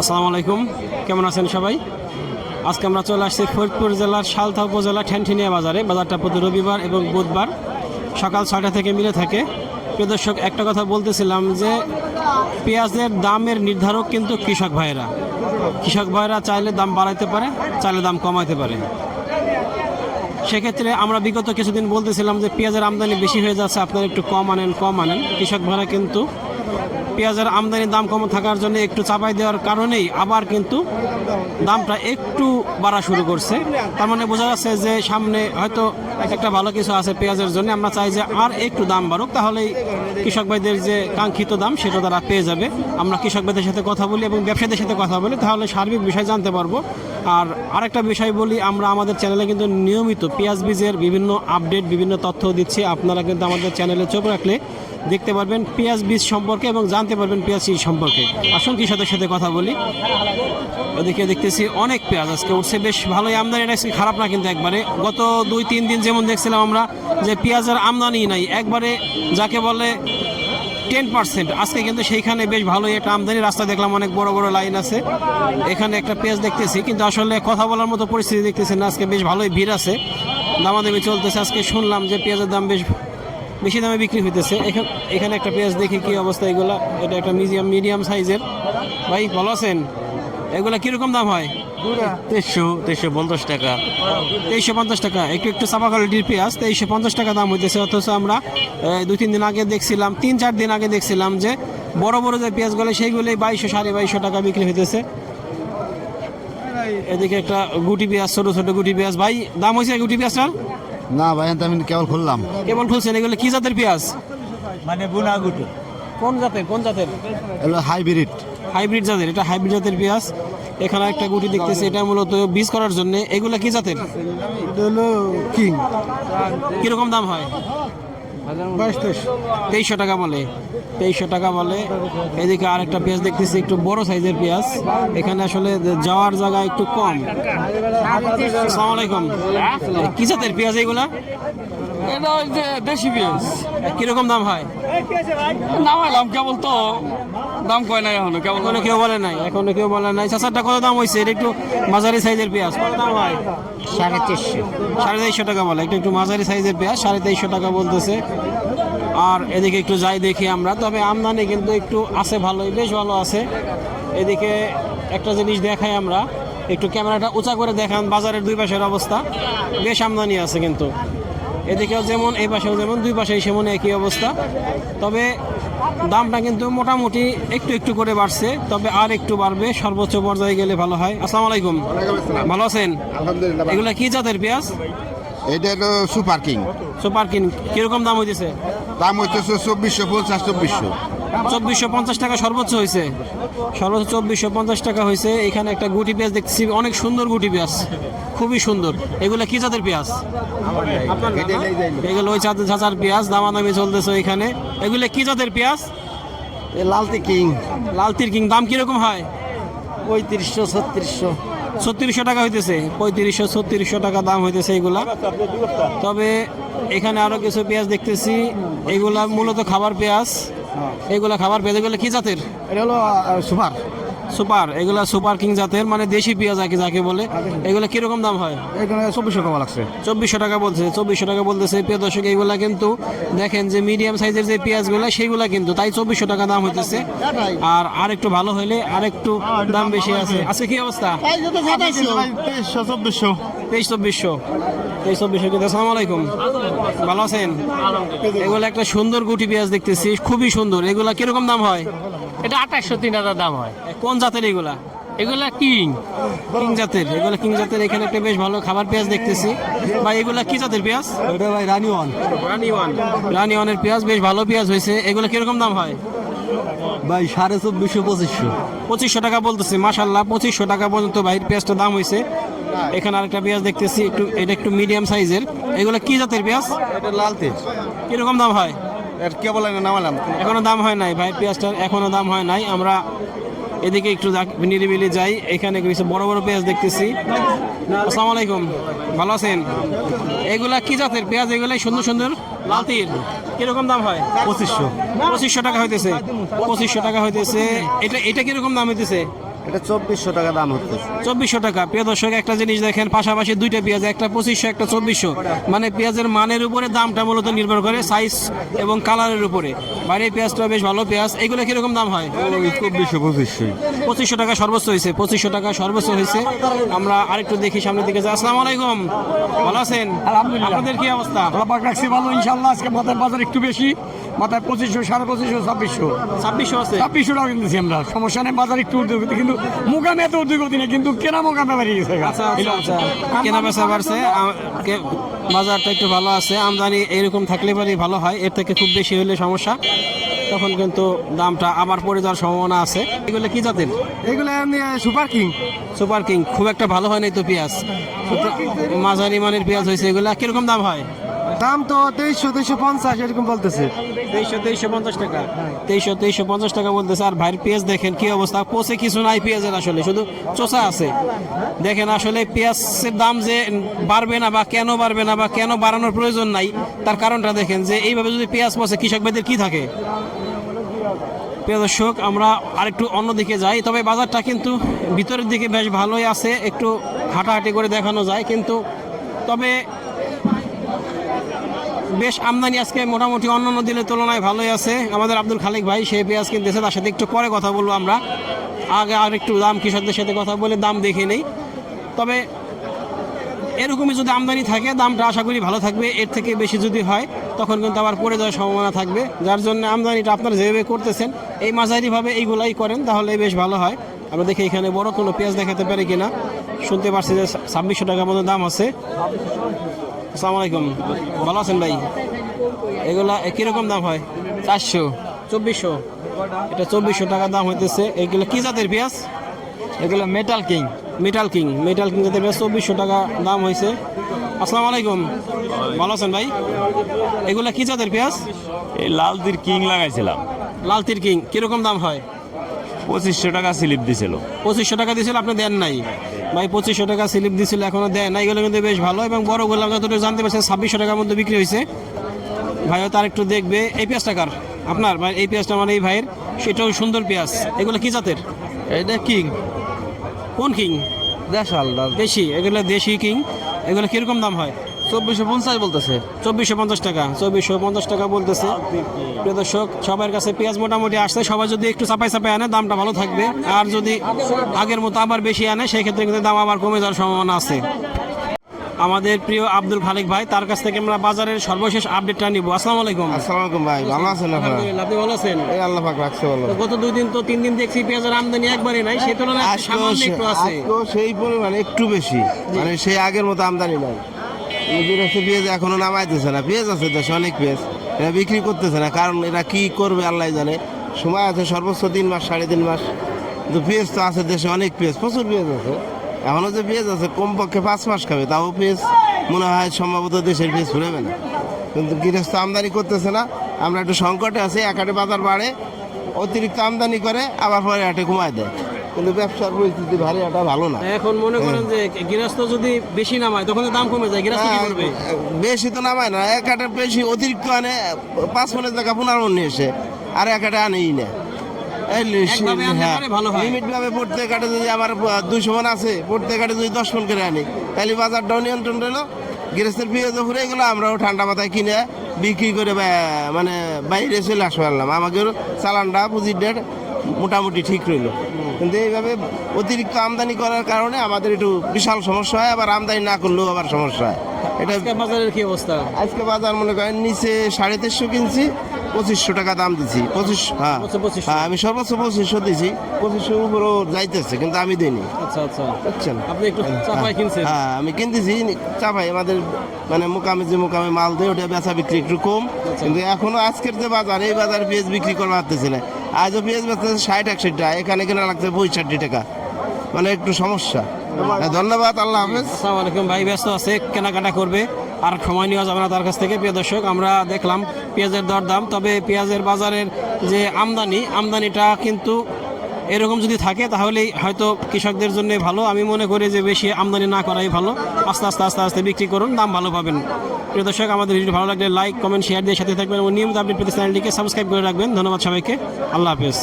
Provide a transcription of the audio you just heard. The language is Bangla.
আসসালামু আলাইকুম। কেমন আছেন সবাই? আজকে আমরা চলে আসছি ফরিদপুর জেলার সালথা উপজেলা ঠ্যানঠিনিয়া বাজারে। বাজারটা প্রতি রবিবার এবং বুধবার সকাল ছয়টা থেকে মিলে থাকে। প্রিয় দর্শক, একটা কথা বলতেছিলাম যে পেঁয়াজের দামের নির্ধারক কিন্তু কৃষক ভাইয়েরা। কৃষক ভাইয়েরা চাইলে দাম বাড়াইতে পারে, চাইলে দাম কমাইতে পারে। সেক্ষেত্রে আমরা বিগত কিছুদিন বলতেছিলাম যে পেঁয়াজের আমদানি বেশি হয়ে যাচ্ছে, আপনারা একটু কম আনেন কম আনেন। কৃষক ভাইরা কিন্তু পেঁয়াজের আমদানির দাম কম থাকার জন্য একটু চাপাই দেওয়ার কারণেই আবার কিন্তু দামটা একটু বাড়া শুরু করছে। তার মানে বোঝা যাচ্ছে যে সামনে হয়তো একটা ভালো কিছু আছে পেঁয়াজের জন্য। আমরা চাই যে আর একটু দাম বাড়ুক, তাহলেই কৃষক ভাইদের যে কাঙ্ক্ষিত দাম সেটা তারা পেয়ে যাবে। আমরা কৃষক ভাইদের সাথে কথা বলি এবং ব্যবসায়ীদের সাথে কথা বলি, তাহলে সার্বিক বিষয় জানতে পারব। আর আরেকটা বিষয় বলি, আমরা আমাদের চ্যানেলে কিন্তু নিয়মিত পেঁয়াজ বীজের বিভিন্ন আপডেট, বিভিন্ন তথ্য দিচ্ছি। আপনারা কিন্তু আমাদের চ্যানেলে চোখ রাখলে দেখতে পারবেন পেঁয়াজ বীজ সম্পর্কে এবং জানতে পারবেন পেঁয়াজ বীজ সম্পর্কে। আসুন কৃষকের সাথে কথা বলি। ওদিকে দেখতেছি অনেক পেঁয়াজ আজকে উঠছে। বেশ ভালোই আমদানি আজকে খারাপ না কিন্তু একবারে। গত দুই, তিন দিন যেমন দেখছিলাম আমরা যে পেঁয়াজের আমদানি নাই, একবারে যাকে বলে টেন পার্সেন্ট আজকে কিন্তু সেইখানে বেশ ভালোই একটা আমদানি রাস্তা দেখলাম, অনেক বড় বড় লাইন আছে। এখানে একটা পেঁয়াজ দেখতেছি, কিন্তু আসলে কথা বলার মতো পরিস্থিতি দেখতেছি না। আজকে বেশ ভালোই ভিড় আছে। দামাদামি চলতেছে। আজকে শুনলাম যে পেঁয়াজের দাম বেশ বেশি দামে বিক্রি হইতেছে। এখানে এখানে একটা পেঁয়াজ দেখি কি অবস্থা এগুলা এটা একটা মিডিয়াম মিডিয়াম সাইজের ভাই ভালো আছেন? এগুলা কীরকম দাম হয়? তেইশশো তেইশশো পঞ্চাশ টাকা। তেইশশো পঞ্চাশ টাকা। একটু একটু চাপা কোয়ালিটির পেঁয়াজ তেইশশো পঞ্চাশ টাকা দাম হইতেছে। অথচ আমরা দুই তিন দিন আগে দেখছিলাম তিন চার দিন আগে দেখছিলাম যে বড় বড় যে পেঁয়াজগুলো সেইগুলি বাইশশো সাড়ে বাইশশো টাকা বিক্রি হইতেছে। এদিকে একটা গুটি পেঁয়াজ ছোট ছোট গুটি পেঁয়াজ। ভাই দাম হয়েছে গুটি পেঁয়াজটার? না ভাই আমি আমি কেবল খুললাম। কেবল খুলছেন? এগুলো কি জাতের পেঁয়াজ? মানে বুনা গুটো কোন জাতের? কোন জাতের? এগুলো হাইব্রিড। হাইব্রিড জাতের এটা হাইব্রিড জাতের পেঁয়াজ। এখানে একটা গুটি দেখতেছি এটা মূলত বীজ করার জন্য। এগুলো কি জাতের? হলো কিং। কীরকম দাম হয়? তেইশশো টাকা বলে তেইশশো টাকা বলে। এদিকে আর একটা পেঁয়াজ দেখতেছি একটু বড় সাইজের পেঁয়াজ। এখানে আসলে যাওয়ার জায়গা একটু কম। আসসালামু আলাইকুম। কি জাতের পেঁয়াজ এইগুলা? এটা ওই যে দেশি পেঁয়াজ। কীরকম দাম হয়? নামাইলাম কেবল তো দাম কয় নাই এখনও? কেবল এখনও কেউ বলে নাই এখনও কেউ বলে নাই। চাচারটা কত দাম হয়েছে এটা একটু মাঝারি সাইজের পেঁয়াজ। কত দাম হয়? সাড়ে তেইশশো সাড়ে তেইশশো টাকা বলে। একটু একটু মাঝারি সাইজের পেঁয়াজ সাড়ে তেইশশো টাকা বলতেছে। আর এদিকে একটু যাই দেখি আমরা। তবে আমদানি কিন্তু একটু আছে ভালোই বেশ ভালো আছে। এদিকে একটা জিনিস দেখাই আমরা। একটু ক্যামেরাটা উঁচা করে দেখান বাজারের দুই পাশের অবস্থা। বেশ আমদানি আছে কিন্তু। এদিকেও যেমন এই পাশেও যেমন দুই পাশেই সেমন একই অবস্থা। তবে দামটা কিন্তু মোটামুটি একটু একটু করে বাড়ছে তবে আর একটু বাড়বে সর্বোচ্চ পর্যায়ে গেলে ভালো হয়। আসসালামু আলাইকুম। ভালো আছেন? আলহামদুলিল্লাহ এগুলা কি জাতের পেঁয়াজ? এটা হলো সুপার কিং। Super king. কীরকম দাম হইতেছে? দাম হইতেছে চব্বিশশো পঞ্চাশ চব্বিশশো। চব্বিশশো পঞ্চাশ টাকা সর্বোচ্চ হয়েছে। সর্বোচ্চ চব্বিশশো পঞ্চাশ টাকা হয়েছে। এখানে একটা গুটি পেঁয়াজ দেখতেছি অনেক সুন্দর গুটি পেঁয়াজ খুবই সুন্দর। এগুলা কি জাতের পেঁয়াজ? এগুলো ওই চাঁদের চাচার পেঁয়াজ দামাদামি চলতেছে এখানে। এগুলো কি জাতের পেঁয়াজ? লালতি কিং। লালতির কিং দাম কীরকম হয়? পঁয়ত্রিশশো ছত্রিশশো। ছত্রিশশো টাকা হইতেছে। পঁয়ত্রিশশো ছত্রিশশো টাকা দাম হইতেছে এগুলা। তবে এখানে আরও কিছু পেঁয়াজ দেখতেছি। এগুলা মূলত খাবার পেঁয়াজ। এগুলা খাবার বেঁধে গেলে কি জাতের? এটা হলো সুপার। সুপার এগুলা সুপার কিং জাতের মানে দেশি পেঁয়াজ আগে যাকে বলে। এগুলো কীরকম দাম হয়? এখানে চব্বিশশো কমা লাগছে। চব্বিশশো টাকা বলছে চব্বিশশো টাকা বলতেছে প্রিয় দর্শক এইগুলা কিন্তু দেখেন যে মিডিয়াম সাইজের যে পেঁয়াজগুলো সেইগুলা কিন্তু তাই চব্বিশশো টাকা দাম হইতেছে। আর আর একটু ভালো হইলে আর একটু দাম বেশি আছে। আছে কি অবস্থা? তেইশশো চব্বিশশো। তেইশ চব্বিশশো। তেইশ চব্বিশশো কিন্তু আসসালামু আলাইকুম। ভালো আছেন? এগুলো একটা সুন্দর গুটি পেঁয়াজ দেখতেছি খুবই সুন্দর। এগুলা কীরকম দাম হয়? এটা আঠাশশো তিন হাজার দাম হয়। কোন জাতের এগুলা? এগুলা কিং। কিং জাতের। এগুলো কিং জাতের এখানে একটা বেশ ভালো খাবার পেঁয়াজ দেখতেছি। ভাই এগুলা কি জাতের পেঁয়াজ? এটা ভাই রানি ওয়ান। রানি ওয়ান। রানি ওয়ানের পেঁয়াজ বেশ ভালো পেঁয়াজ হয়েছে। এগুলো কীরকম দাম হয়? ভাই সাড়ে চব্বিশশো পঁচিশশো। পঁচিশশো টাকা বলতেছে মাসাল্লাহ পঁচিশশো টাকা পর্যন্ত ভাইয়ের পেঁয়াজটার দাম হয়েছে। এখানে আরেকটা পেঁয়াজ দেখতেছি একটু এটা একটু মিডিয়াম সাইজের এগুলো কি জাতের পেঁয়াজ? এটা লাল লালতে কীরকম দাম হয়? এটা কে বলে নামালাম। এখনও দাম হয় নাই ভাই পেঁয়াজটার এখনও দাম হয় নাই। আমরা এদিকে একটু নিরিবিলি যাই। এখানে কিছু বড় বড় পেঁয়াজ দেখতেছি। আসসালামু আলাইকুম। ভালো আছেন? এগুলা কি জাতের পেঁয়াজ? এগুলাই সুন্দর সুন্দর লালতির। কীরকম দাম হয়? পঁচিশশো। পঁচিশশো টাকা হইতেছে। পঁচিশশো টাকা হইতেছে। এটা এটা কীরকম দাম হইতেছে? এটা চব্বিশশো টাকা দাম হচ্ছে। চব্বিশশো টাকা। প্রিয় দর্শক একটা জিনিস দেখেন পাশাপাশি দুইটা পেঁয়াজ একটা পঁচিশশো একটা চব্বিশশো। মানে পেঁয়াজের মানের উপরে দামটা মূলত নির্ভর করে সাইজ এবং কালারের উপরে। বাইরে পেঁয়াজটা বেশ ভালো পেঁয়াজ। এগুলো কীরকম দাম হয়? চব্বিশশো পঁচিশশো। পঁচিশশো টাকা সর্বোচ্চ হয়েছে পঁচিশশো টাকা সর্বোচ্চ হয়েছে। আমরা আরেকটু দেখি সামনের দিকে আসসালামু আলাইকুম। ভালো আছেন? আপনাদের কি অবস্থা? আল্লাহ রাখছি ভালো ইনশাল্লাহ আজকে মাথার বাজার একটু বেশি। মাথায় পঁচিশশো সাড়ে পঁচিশশো ছাব্বিশশো। ছাব্বিশশো আছে? ছাব্বিশশো টাকা কিনতেছি আমরা। সমস্যা নেই বাজার একটু কিন্তু মোকামে তো উদ্যোগতি নেই কিন্তু কেনা মোকামে বেরিয়ে গেছে আচ্ছা আচ্ছা আচ্ছা। কেনা বেচা বাড়ছে বাজারটা একটু ভালো আছে আমদানি এরকম থাকলে পরে ভালো হয় এর থেকে খুব বেশি হলে সমস্যা। তখন কিন্তু দামটা আবার পড়ে যাওয়ার সম্ভাবনা আছে। এগুলো কি জাতের? এগুলো সুপার কিং। সুপার কিং খুব একটা ভালো হয় নাই তো পেঁয়াজ। মাঝারি মানের পেঁয়াজ হয়েছে এগুলা কীরকম দাম হয়? দাম তো তেইশশো তেইশশো পঞ্চাশ, এরকম বলতেছে। তেইশশো তেইশশো পঞ্চাশ টাকা। তেইশশো তেইশশো পঞ্চাশ টাকা বলতেছে, আর ভাইয়ের পেঁয়াজ দেখেন কি অবস্থা? পোষে কিছু নাই পেঁয়াজের আসলে, শুধু চোষা আছে। দেখেন আসলে পেঁয়াজের দাম যে বাড়বে না বা কেন বাড়বে না বা কেন বাড়ানোর প্রয়োজন নাই, তার কারণটা দেখেন যে এইভাবে যদি পেঁয়াজ পচে, কৃষক ভাইদের কি থাকে? প্রিয় দর্শক, আমরা আরেকটু অন্যদিকে যাই, তবে বাজারটা কিন্তু ভিতরের দিকে বেশ ভালোই আছে, একটু হাঁটাহাঁটি করে দেখানো যায়, কিন্তু তবে বেশ আমদানি আজকে মোটামুটি অন্যান্য দিনের তুলনায় ভালোই আছে। আমাদের আব্দুল খালিক ভাই সেই পেঁয়াজ কিনতেছে, তার সাথে একটু পরে কথা বলব আমরা। আগে আর একটু দাম কৃষকদের সাথে কথা বলে দাম দেখে নেই। তবে এরকমই যদি আমদানি থাকে, দামটা আশা করি ভালো থাকবে। এর থেকে বেশি যদি হয়, তখন কিন্তু আবার পড়ে যাওয়ার সম্ভাবনা থাকবে। যার জন্য আমদানিটা আপনারা যেভাবে করতেছেন, এই মাঝারিভাবে এইগুলাই করেন, তাহলে বেশ ভালো হয়। আমরা দেখি এখানে বড় কোনো পেঁয়াজ দেখাতে পারি কিনা। শুনতে পারছি যে ছাব্বিশশো টাকার মতো দাম আছে। আসসালামু আলাইকুম। ভালো আছেন ভাই? এগুলা এ কীরকম দাম হয়? চারশো। চব্বিশশো। এটা চব্বিশশো টাকা দাম হইতেছে। এগুলো কি জাতের পেঁয়াজ? এগুলো metal king metal king metal king জাতের পেঁয়াজ চব্বিশশো টাকা দাম হয়েছে আসসালামু আলাইকুম। ভালো আছেন ভাই? এগুলা কি জাতের পেঁয়াজ? এই লালদির কিং লাগাইছিলাম। লাল তীর কিং। কীরকম দাম হয়? পঁচিশশো টাকা স্লিপ দিছিল। পঁচিশশো টাকা দিয়েছিল আপনি দেন নাই। ভাই পঁচিশশো টাকা স্লিপ দিছিল এখনও দেয় না এগুলো কিন্তু বেশ ভালো এবং বড় গোলাম যতটুকু জানতে পারছেন ছাব্বিশশো টাকার মধ্যে বিক্রি হয়েছে। ভাইও তার একটু দেখবে এই পেঁয়াজ টাকার আপনার? ভাই এই পেঁয়াজটা মানে এই ভাইয়ের? সেটাও সুন্দর পেঁয়াজ। এগুলো কী জাতের? এটা কিং। কোন কিং? দেশাল দেশি এগুলো দেশি কিং। এগুলো কীরকম দাম হয়? চব্বিশশো পঞ্চাশ বলতেছে। চব্বিশশো পঞ্চাশ টাকা চব্বিশশো পঞ্চাশ টাকা বলতেছে। প্রিয় দর্শক সবার কাছে পেঁয়াজ মোটামুটি আসছে। সবাই যদি একটু চাপাই চাপাই আনে দামটা ভালো থাকবে। আর যদি আগের মতো আবার বেশি আনে সেই ক্ষেত্রে কিন্তু দাম আবার কমে যাওয়ার সম্ভাবনা আছে। আমাদের প্রিয় আব্দুল খালিক ভাই তার কাছ থেকে আমরা বাজারের সর্বশেষ আপডেটটা নিব। আসসালামু আলাইকুম। আসসালামু আলাইকুম ভাই ভালো আছেন আপনি ভালো আছেন? এই আল্লাহ পাক রাখছে ভালো। গত দুই দিন তো তিন দিন দেখছি পেঁয়াজের আমদানি একবারই নাই সে তুলনায় সামান্য একটু আছে। সেই পরিমাণে একটু বেশি। মানে সেই আগের মতো আমদানি নাই। নিজের হচ্ছে পেঁয়াজ এখনও নামাইতেছে না। পেঁয়াজ আছে দেশে, অনেক পেঁয়াজ। এরা বিক্রি করতেছে না, কারণ এরা কি করবে আল্লাহ জানে। সময় আছে সর্বোচ্চ তিন মাস, সাড়ে তিন মাস। কিন্তু পেঁয়াজ তো আছে দেশে অনেক পেঁয়াজ, প্রচুর পেঁয়াজ আছে। এখনও যে পেঁয়াজ আছে, কমপক্ষে পাঁচ মাস খাবে, তাও পেঁয়াজ মনে হয় সম্ভবত দেশের পেঁয়াজ ফুরেবে না। কিন্তু গৃহস্থ আমদানি করতেছে না, আমরা একটু সংকটে আছি, এক বাজার বাড়ে, অতিরিক্ত আমদানি করে, আবার পরে হাটে কমায় দেয়। কিন্তু ব্যবসার পরিস্থিতি ভারী হাটা ভালো না। এখন মনে করেন যে গৃহস্থ যদি বেশি নামায় তখন দাম কমে যায় গৃহস্থ কি করবে? হ্যাঁ, বেশি তো নামায় না এক হাটে বেশি অতিরিক্ত আনে পাঁচ মনের জায়গা পনেরো মন নিয়ে এসে আর এক হাটে আনেই না। হ্যাঁ, হয়। লিমিট ভাবে প্রত্যেক যদি আমার দুইশো মন আছে প্রত্যেক যদি দশ মন করে আনি তাহলে বাজারটাও নিয়ন্ত্রণ রইল। ঘুরে গেলো আমরাও ঠান্ডা মাথায় কিনে বিক্রি করে মানে বাইরে চলে আসতে পারলাম। আমাকেও চালানটা পুঁজির ডেট মোটামুটি ঠিক রইল। কিন্তু এইভাবে অতিরিক্ত আমদানি করার কারণে আমাদের একটু বিশাল সমস্যা হয় আবার আমদানি না করলেও আবার সমস্যা হয়। এটা বাজারের কি অবস্থা? আজকে বাজার মনে করেন নিচে সাড়ে তেরোশো কিনছি পঁচিশশো টাকা দাম দিছি। পঁচিশ হ্যাঁ। সর্বোচ্চ 2500 হ্যাঁ আমি সর্বোচ্চ পঁচিশশো দিছি পঁচিশশো উপরও যাইতেছে কিন্তু আমি দিইনি। আচ্ছা আচ্ছা। বুঝছেন? আপনি একটু চাপাই কিনছেন? হ্যাঁ আমি কিনতেছি চাপাই আমাদের মানে মোকামে যে মোকামে মাল দেয় ওটা বেচা বিক্রি একটু কম। কিন্তু এখনও আজকের যে বাজার এই বাজার পেঁয়াজ বিক্রি করা পারতেছে না। আজও পেঁয়াজ বেচতেছে ষাট একষট্টি টাকা। এখানে কেনা লাগছে পঁয়ষট্টি টাকা। মানে একটু সমস্যা। হ্যাঁ, ধন্যবাদ আল্লাহ হাফেজ। আসসালামু আলাইকুম ভাই ব্যস্ত আছে কেনাকাটা করবে। আর সময় নেওয়া যাবে না তার কাছ থেকে প্রিয় দর্শক। আমরা দেখলাম পেঁয়াজের দরদাম তবে পেঁয়াজের বাজারের যে আমদানি আমদানিটা কিন্তু এরকম যদি থাকে তাহলেই হয়তো কৃষকদের জন্য ভালো। আমি মনে করি যে বেশি আমদানি না করাই ভালো। আস্তে আস্তে আস্তে আস্তে বিক্রি করুন দাম ভালো পাবেন। প্রিয় দর্শক, আমাদের ভিডিও ভালো লাগলে লাইক কমেন্ট শেয়ার দিয়ে সাথে থাকবেন এবং নিয়মিত আপডেট পেতে চ্যানেলটিকে সাবস্ক্রাইব করে রাখবেন। ধন্যবাদ সবাইকে। আল্লাহ হাফেজ।